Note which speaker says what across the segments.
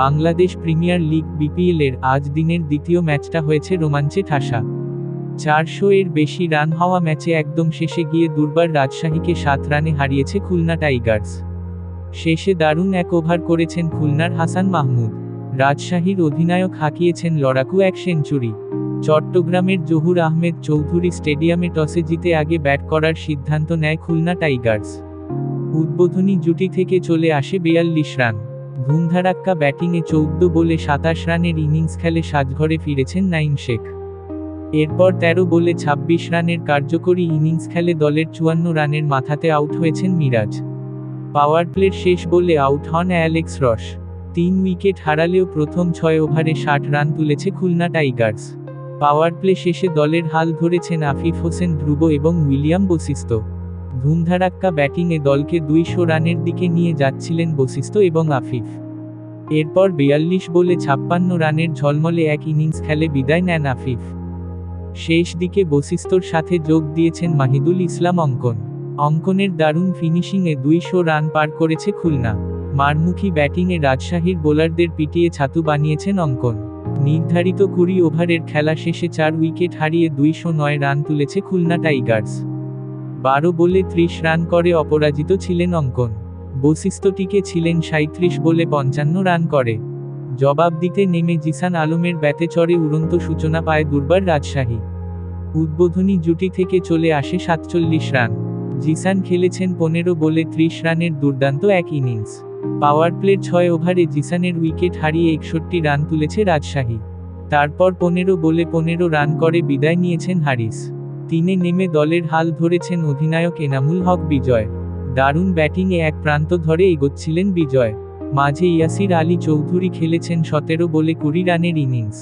Speaker 1: Bangladesh premier league BPL এর আজ দিনের দ্বিতীয় ম্যাচটা হয়েছে রোমাঞ্চে ঠাসা। চারশো এর বেশি রান হওয়া ম্যাচে একদম শেষে গিয়ে দুর্বার রাজশাহীকে সাত রানে হারিয়েছে খুলনা টাইগার্স। শেষে দারুণ এক ওভার করেছেন খুলনার হাসান মাহমুদ। রাজশাহীর অধিনায়ক হাঁকিয়েছেন লড়াকু এক সেঞ্চুরি। চট্টগ্রামের জহুর আহমেদ চৌধুরী স্টেডিয়ামে টসে জিতে আগে ব্যাট করার সিদ্ধান্ত নেয় খুলনা টাইগার্স। উদ্বোধনী জুটি থেকে চলে আসে বেয়াল্লিশ রান। ধুমধারাক্কা ব্যাটিংয়ে চৌদ্দ বলে সাতাশ রানের ইনিংস খেলে সাজঘরে ফিরেছেন নাইম শেখ। এরপর ১৩ বলে ২৬ রানের কার্যকরী ইনিংস খেলে দলের চুয়ান্ন রানের মাথাতে আউট হয়েছেন মিরাজ। পাওয়ার প্লের শেষ বলে আউট হন অ্যালেক্স রস। তিন উইকেট হারালেও প্রথম ছয় ওভারে ষাট রান তুলেছে খুলনা টাইগার্স। পাওয়ার প্লে শেষে দলের হাল ধরেছেন আফিফ হোসেন ধ্রুব এবং উইলিয়াম বশিষ্ঠ। ধুমধারাক্কা ব্যাটিংয়ে দলকে দুইশো রানের দিকে নিয়ে যাচ্ছিলেন বশিষ্ঠ এবং আফিফ। এরপর বিয়াল্লিশ বলে ছাপ্পান্ন রানের ঝলমলে এক ইনিংস খেলে বিদায় নেন আফিফ। শেষ দিকে বশিষ্ঠর সাথে যোগ দিয়েছেন মাহিদুল ইসলাম অঙ্কন। অঙ্কনের দারুণ ফিনিশিংয়ে দুইশো রান পার করেছে খুলনা। মারমুখী ব্যাটিংয়ে রাজশাহীর বোলারদের পিটিয়ে ছাতু বানিয়েছেন অঙ্কন। নির্ধারিত কুড়ি ওভারের খেলা শেষে চার উইকেট হারিয়ে দুইশো নয় রান তুলেছে খুলনা টাইগার্স। বারো বলে ত্রিশ রান করে অপরাজিত ছিলেন অঙ্কন। বশিষ্ঠটিকে ছিলেন সাঁত্রিশ বলে পঞ্চান্ন রান করে। জবাব দিতে নেমে জিসান আলমের ব্যাতে চড়ে উড়ন্ত সূচনা পায় দুর্বার রাজশাহী। উদ্বোধনী জুটি থেকে চলে আসে সাতচল্লিশ রান। জিসান খেলেছেন পনেরো বলে ত্রিশ রানের দুর্দান্ত এক ইনিংস। পাওয়ার প্লের ছয় ওভারে জিসানের উইকেট হারিয়ে একষট্টি রান তুলেছে রাজশাহী। তারপর পনেরো বলে পনেরো রান করে বিদায় নিয়েছেন হারিস। তিনে নেমে দলের হাল ধরেছেন অধিনায়ক এনামুল হক বিজয়। দারুণ ব্যাটিংয়ে এক প্রান্ত ধরে এগোচ্ছিলেন বিজয়। মাঝে ইয়াসির আলী চৌধুরী খেলেছেন সতেরো বলে কুড়ি রানের ইনিংস।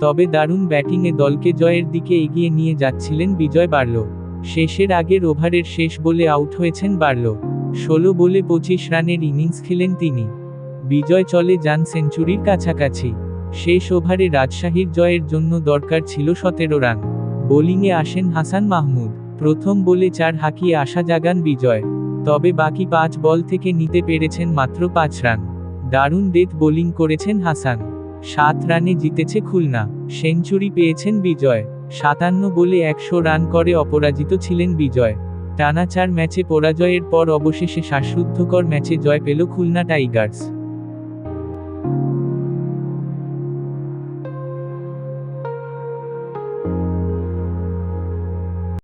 Speaker 1: তবে দারুণ ব্যাটিংয়ে দলকে জয়ের দিকে এগিয়ে নিয়ে যাচ্ছিলেন বিজয় বাড়ল শেষের আগের ওভারের শেষ বলে আউট হয়েছেন বাড়ল ষোলো বলে পঁচিশ রানের ইনিংস খেলেন তিনি। বিজয় চলে যান সেঞ্চুরির কাছাকাছি। শেষ ওভারে রাজশাহীর জয়ের জন্য দরকার ছিল সতেরো রান। বোলিংয়ে আসেন হাসান মাহমুদ। প্রথম বলে চার হাঁকিয়ে আশা জাগান বিজয়। তবে বাকি পাঁচ বল থেকে নিতে পেরেছেন মাত্র পাঁচ রান। দারুণ ডেথ বোলিং করেছেন হাসান। সাত রানে জিতেছে খুলনা। সেঞ্চুরি পেয়েছেন বিজয়। সাতান্ন বলে একশো রান করে অপরাজিত ছিলেন বিজয়। টানা চার ম্যাচে পরাজয়ের পর অবশেষে শ্বাসরুদ্ধকর ম্যাচে জয় পেল খুলনা টাইগার্স।